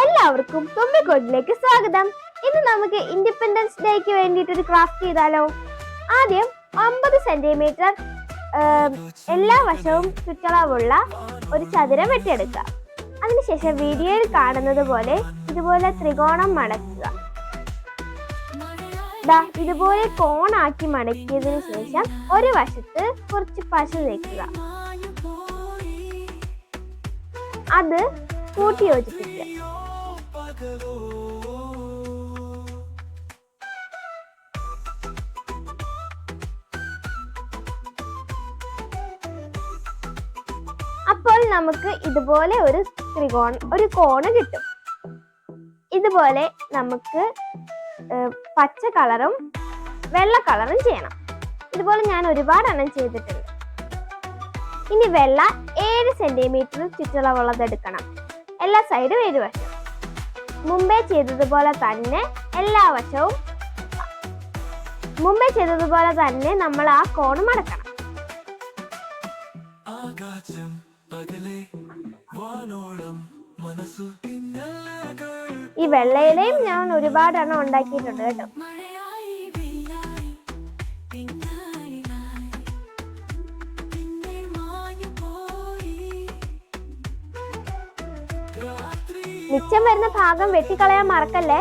എല്ലാവർക്കും തുമ്പിക്കോട്ടിലേക്ക് സ്വാഗതം. ഇന്ന് നമുക്ക് ഇൻഡിപെൻഡൻസ് ഡേക്ക് വേണ്ടിയിട്ട് ഒരു ക്രാഫ്റ്റ് ചെയ്താലോ? ആദ്യം ഒമ്പത് സെന്റിമീറ്റർ എല്ലാ വശവും ചുറ്റളവുള്ള ഒരു ചതുരം വെട്ടിയെടുക്കുക. അതിനുശേഷം വീഡിയോയിൽ കാണുന്നത് പോലെ ഇതുപോലെ ത്രികോണം മടക്കുക. ദാ ഇതുപോലെ ആക്കി മടക്കിയതിനു ശേഷം ഒരു വശത്ത് കുറച്ച് പശ തേക്കുക. അത് കൂട്ടി യോജിപ്പിക്കുക. അപ്പോൾ നമുക്ക് ഇതുപോലെ ഒരു ത്രികോണം ഒരു കോണ് കിട്ടും. ഇതുപോലെ നമുക്ക് പച്ച കളറും വെള്ള കളറും ചെയ്യണം. ഇതുപോലെ ഞാൻ ഒരുപാട് എണ്ണം ചെയ്തിട്ടുണ്ട്. ഇനി വെള്ള ഏഴ് സെന്റിമീറ്റർ ചുറ്റളവുള്ളത് എടുക്കണം. എല്ലാ സൈഡും ഏഴ് വശം. മുമ്പേ ചെയ്തതുപോലെ തന്നെ എല്ലാ വശവും മുമ്പേ ചെയ്തതുപോലെ തന്നെ നമ്മൾ ആ കോണ് മടക്കണം ആകാശം പകലെ വാനോളം ഈ വെള്ളയിലയും ഞാൻ ഒരുപാടെണ്ണം ഉണ്ടാക്കിയിട്ടുണ്ട് കേട്ടോ. മിച്ചം വരുന്ന ഭാഗം വെട്ടിക്കളയാൻ മറക്കല്ലേ?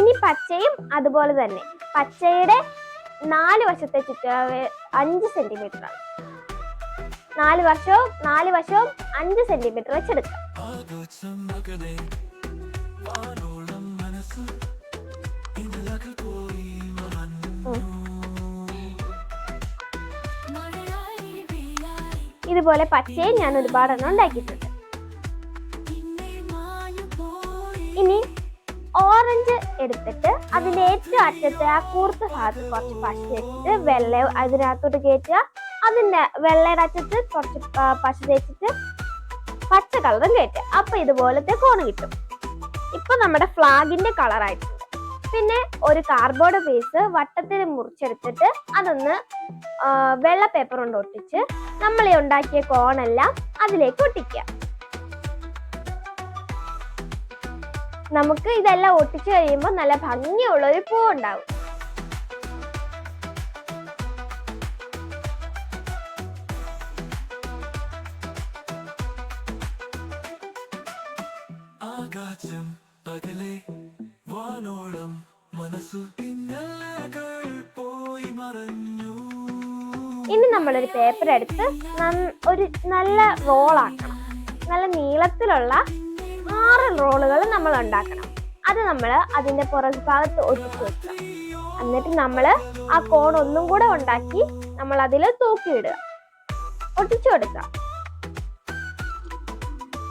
ഇനി പച്ചയും അതുപോലെ തന്നെ. പച്ചയുടെ നാല് വശത്തെ ചുറ്റളവ് അഞ്ച് സെന്റിമീറ്റർ ആണ്. നാല് വർഷവും നാല് വശവും അഞ്ച് സെന്റിമീറ്റർ വെയിലായി ഇതുപോലെ പച്ചയും ഞാൻ ഒരുപാടെണ്ണം ഉണ്ടാക്കിയിട്ടുണ്ട്. ഇനി ഓറഞ്ച് എടുത്തിട്ട് അതിന്റെ ഏറ്റവും അറ്റത്തെ ആ കൂർത്ത ഭാഗത്ത് കുറച്ച് പശ വെച്ചിട്ട് വെള്ള അതിനകത്തോട്ട് കയറ്റുക അതിന്റെ വെള്ളയുടെ അറ്റത്ത് കുറച്ച് പശ തേച്ചിട്ട് പച്ച കളറും കയറ്റുക അപ്പൊ ഇതുപോലത്തെ കോൺ കിട്ടും. ഇപ്പൊ നമ്മുടെ ഫ്ലാഗിന്റെ കളർ ആയിട്ടുണ്ട്. പിന്നെ ഒരു കാർഡ്ബോർഡ് പീസ് വട്ടത്തിൽ മുറിച്ചെടുത്തിട്ട് അതൊന്ന് വെള്ള പേപ്പർ കൊണ്ട് ഒട്ടിച്ച് നമ്മൾ ഉണ്ടാക്കിയ കോണെല്ലാം അതിലേക്ക് ഒട്ടിക്കുക. നമുക്ക് ഇതെല്ലാം ഒട്ടിച്ചു കഴിയുമ്പോൾ നല്ല ഭംഗിയുള്ള ഒരു പൂ ഉണ്ടാവും ആകാശം പകലെ വാനോളം മനസ്സു പിന്നലകൾ പോയി മറഞ്ഞു. ഇനി നമ്മളൊരു പേപ്പർ എടുത്ത് ഒരു നല്ല റോളാക്കണം. നല്ല നീളത്തിലുള്ള ആറ് റോളുകൾ നമ്മൾ ഉണ്ടാക്കണം. അത് നമ്മൾ അതിന്റെ പുറകു ഭാഗത്ത് ഒട്ടിച്ചു വെക്കുക. എന്നിട്ട് നമ്മൾ ആ കോൺ ഒന്നും കൂടെ ഉണ്ടാക്കി നമ്മൾ അതിൽ തൂക്കിയിടുക ഒട്ടിച്ചു കൊടുക്കുക.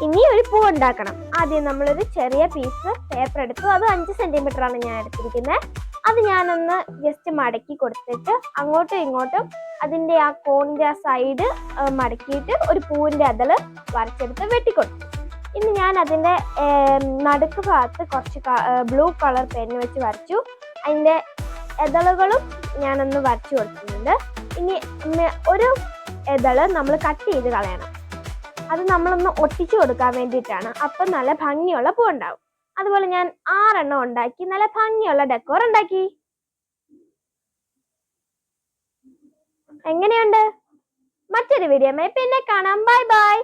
ഇനി ഒരു പൂ ഉണ്ടാക്കണം. ആദ്യം നമ്മളൊരു ചെറിയ പീസ് പേപ്പർ എടുത്തു. അത് അഞ്ച് സെന്റിമീറ്റർ ആണ് ഞാൻ എടുത്തിരിക്കുന്നത് അത് ഞാനൊന്ന് ജസ്റ്റ് മടക്കി കൊടുത്തിട്ട് അങ്ങോട്ടും ഇങ്ങോട്ടും അതിന്റെ ആ കോണിന്റെ ആ സൈഡ് മടക്കിയിട്ട് ഒരു പൂവിന്റെ അതൾ വരച്ചെടുത്ത് വെട്ടിക്കൊടുത്തു ഇനി ഞാൻ അതിന്റെ നടുക്ക് ഭാഗത്ത് കുറച്ച് ബ്ലൂ കളർ പെന്ന് വെച്ച് വരച്ചു. അതിന്റെ എതളുകളും ഞാനൊന്ന് വരച്ചു കൊടുക്കുന്നുണ്ട്. ഇനി ഒരു എതൾ നമ്മൾ കട്ട് ചെയ്ത് കളയണം. അത് നമ്മളൊന്ന് ഒട്ടിച്ചു കൊടുക്കാൻ വേണ്ടിയിട്ടാണ്. അപ്പം നല്ല ഭംഗിയുള്ള പൂ ഉണ്ടാവും. അതുപോലെ ഞാൻ ആറെണ്ണം ഉണ്ടാക്കി നല്ല ഭംഗിയുള്ള ഡെക്കോർ ഉണ്ടാക്കി. എങ്ങനെയുണ്ട്? മറ്റൊരു വീഡിയോ പിന്നെ കാണാം. Bye bye.